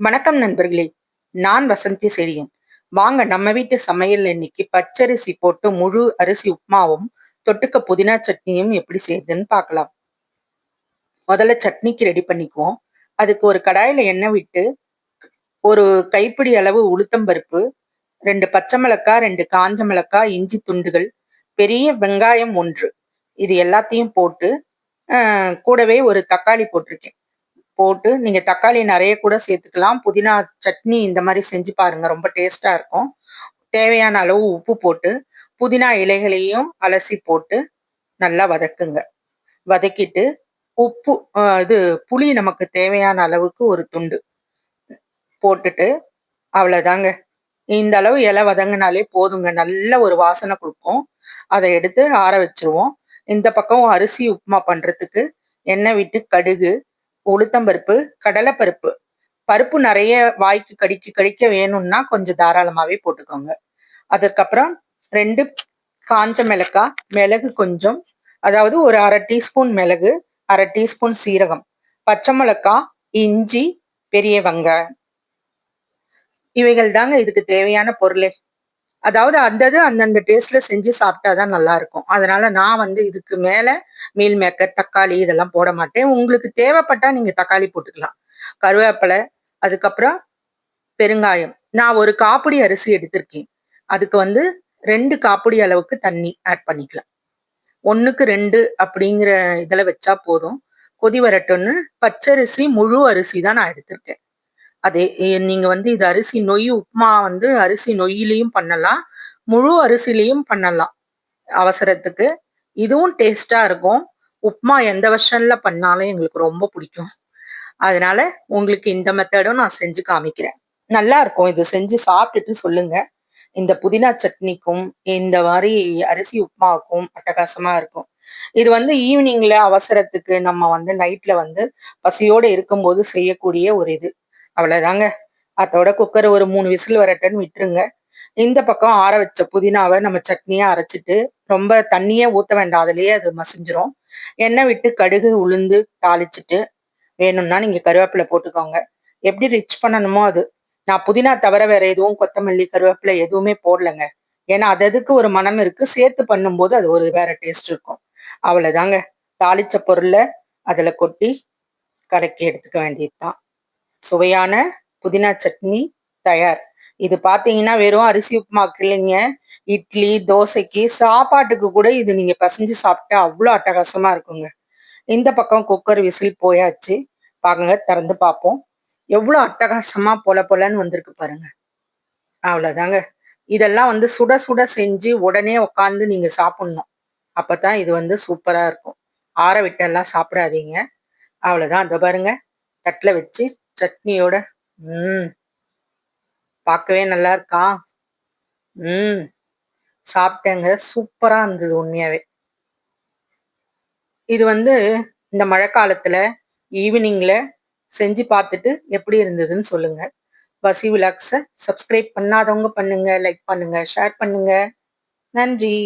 வணக்கம் நண்பர்களே நான் வசந்தி செழியன் வாங்க நம்ம வீட்டு சமையல் இன்னைக்கு பச்சரிசி போட்டு முழு அரிசி உப்புமாவும் தொட்டுக்க புதினா சட்னியும் எப்படி செய்யுதுன்னு பார்க்கலாம். முதல்ல சட்னிக்கு ரெடி பண்ணிக்குவோம். அதுக்கு ஒரு கடாயில எண்ணெய் விட்டு ஒரு கைப்பிடி அளவு உளுத்தம்பருப்பு ரெண்டு பச்சை மிளக்காய் ரெண்டு காஞ்ச மிளகாய் இஞ்சி துண்டுகள் பெரிய வெங்காயம் ஒன்று. இது எல்லாத்தையும் போட்டு கூடவே ஒரு தக்காளி போட்டிருக்கேன். போட்டு நீங்க தக்காளி நிறைய கூட சேர்த்துக்கலாம். புதினா சட்னி இந்த மாதிரி செஞ்சு பாருங்க. ரொம்ப டேஸ்டா இருக்கும். தேவையான அளவு உப்பு போட்டு புதினா இலைகளையும் அலசி போட்டு நல்லா வதக்குங்க. வதக்கிட்டு உப்பு இது புளி நமக்கு தேவையான அளவுக்கு ஒரு துண்டு போட்டுட்டு அவ்வளோதாங்க. இந்த அளவு இலை வதங்கினாலே போதுங்க. நல்ல ஒரு வாசனை கொடுக்கும். அதை எடுத்து ஆற வச்சிருவோம். இந்த பக்கம் அரிசி உப்புமா பண்றதுக்கு எண்ணெய் விட்டு கடுகு உளுத்தம்பருப்பு கடலைப்பருப்பு பருப்பு நிறைய வாய்க்கு கடிக்க கடிக்க வேணும்னா கொஞ்சம் தாராளமாவே போட்டுக்கோங்க. அதற்கப்புறம் ரெண்டு காஞ்ச மிளகாய் மிளகு கொஞ்சம். அதாவது ஒரு அரை டீஸ்பூன் மிளகு அரை டீஸ்பூன் சீரகம். பச்சை மிளகாய் இஞ்சி பெரிய வெங்காயம். இவைகள் தாங்க இதுக்கு தேவையான பொருளே. அதாவது அந்தது அந்தந்த டேஸ்ட்ல செஞ்சு சாப்பிட்டாதான் நல்லா இருக்கும் அதனால நான் வந்து இதுக்கு மேல மீல் மேக்கர் தக்காளி இதெல்லாம் போட மாட்டேன். உங்களுக்கு தேவைப்பட்டா நீங்க தக்காளி போட்டுக்கலாம். கருவேப்பிலை அதுக்கப்புறம் பெருங்காயம். நான் ஒரு காப்பிடி அரிசி எடுத்திருக்கேன். அதுக்கு வந்து ரெண்டு காப்பிடி அளவுக்கு தண்ணி ஆட் பண்ணிக்கலாம். ஒன்றுக்கு ரெண்டு அப்படிங்கிற இதில் வச்சா போதும். கொதி வரட்டும்னு பச்சரிசி முழு அரிசி தான் நான் எடுத்திருக்கேன். அதே நீங்க வந்து இது அரிசி நொய் உப்புமா வந்து அரிசி நொய்யிலையும் பண்ணலாம். முழு அரிசிலையும் பண்ணலாம் அவசரத்துக்கு. இதுவும் டேஸ்டா இருக்கும். உப்புமா எந்த வருஷன்ல பண்ணாலும் எங்களுக்கு ரொம்ப பிடிக்கும். அதனால உங்களுக்கு இந்த மெத்தடும் நான் செஞ்சு காமிக்கிறேன். நல்லா இருக்கும். இது செஞ்சு சாப்பிட்டுட்டு சொல்லுங்க. இந்த புதினா சட்னிக்கும் இந்த மாதிரி அரிசி உப்புமாவுக்கும் அட்டகாசமா இருக்கும். இது வந்து ஈவினிங்ல அவசரத்துக்கு நம்ம வந்து நைட்ல வந்து பசியோடு இருக்கும்போது செய்யக்கூடிய ஒரு இது. அவ்வளோதாங்க அதோட குக்கர் ஒரு மூணு விசில் வரட்டன்னு விட்டுருங்க. இந்த பக்கம் ஆற வச்ச புதினாவை நம்ம சட்னியா அரைச்சிட்டு ரொம்ப தண்ணியே ஊத்த வேண்டாம். அதுலயே அது மசிஞ்சிரும். எண்ணெய் விட்டு கடுகு உளுந்து தாளிச்சிட்டு வேணும்னா நீங்க கருவேப்பிலை போட்டுக்கோங்க. எப்படி ரிச் பண்ணணுமோ அது. நான் புதினா தவிர வேற எதுவும் கொத்தமல்லி கருவேப்பிலை எதுவுமே போடலைங்க. ஏன்னா அது அதுக்கு ஒரு மனம் இருக்கு. சேர்த்து பண்ணும்போது அது ஒரு வேற டேஸ்ட் இருக்கும். அவ்வளவுதாங்க. தாளிச்ச பொருளை அதுல கொட்டி கலக்கி எடுத்துக்க வேண்டியதுதான். சுவையான புதினா சட்னி தயார். இது பார்த்தீங்கன்னா வெறும் அரிசி உப்புமாக்கு இல்லைங்க இட்லி தோசைக்கு சாப்பாட்டுக்கு கூட இது நீங்கள் பசஞ்சு சாப்பிட்டா அவ்வளோ அட்டகாசமாக இருக்குங்க. இந்த பக்கம் குக்கர் விசில் போயாச்சு. பாருங்க திறந்து பார்ப்போம் எவ்வளோ அட்டகாசமாக பொல பொலன்னு வந்திருக்கு பாருங்க. அவ்வளோதாங்க இதெல்லாம் வந்து சுட சுட செஞ்சு உடனே உட்காந்து சாப்பிட்ணும். அப்போ தான் இது வந்து சூப்பராக இருக்கும். ஆற விட்டெல்லாம் சாப்பிடாதீங்க. அவ்வளோதான் அந்த பாருங்க தட்டில் வச்சு சட்னியோட ம். பார்க்கவே நல்லா இருக்கா ம். சாப்பிட்டேங்க. சூப்பராக இருந்தது உண்மையாவே. இது வந்து இந்த மழை காலத்தில் ஈவினிங்கில் செஞ்சு பார்த்துட்டு எப்படி இருந்ததுன்னு சொல்லுங்கள் வசி விலாக்ஸை சப்ஸ்கிரைப் பண்ணாதவங்க பண்ணுங்க லைக் பண்ணுங்க ஷேர் பண்ணுங்கள் நன்றி.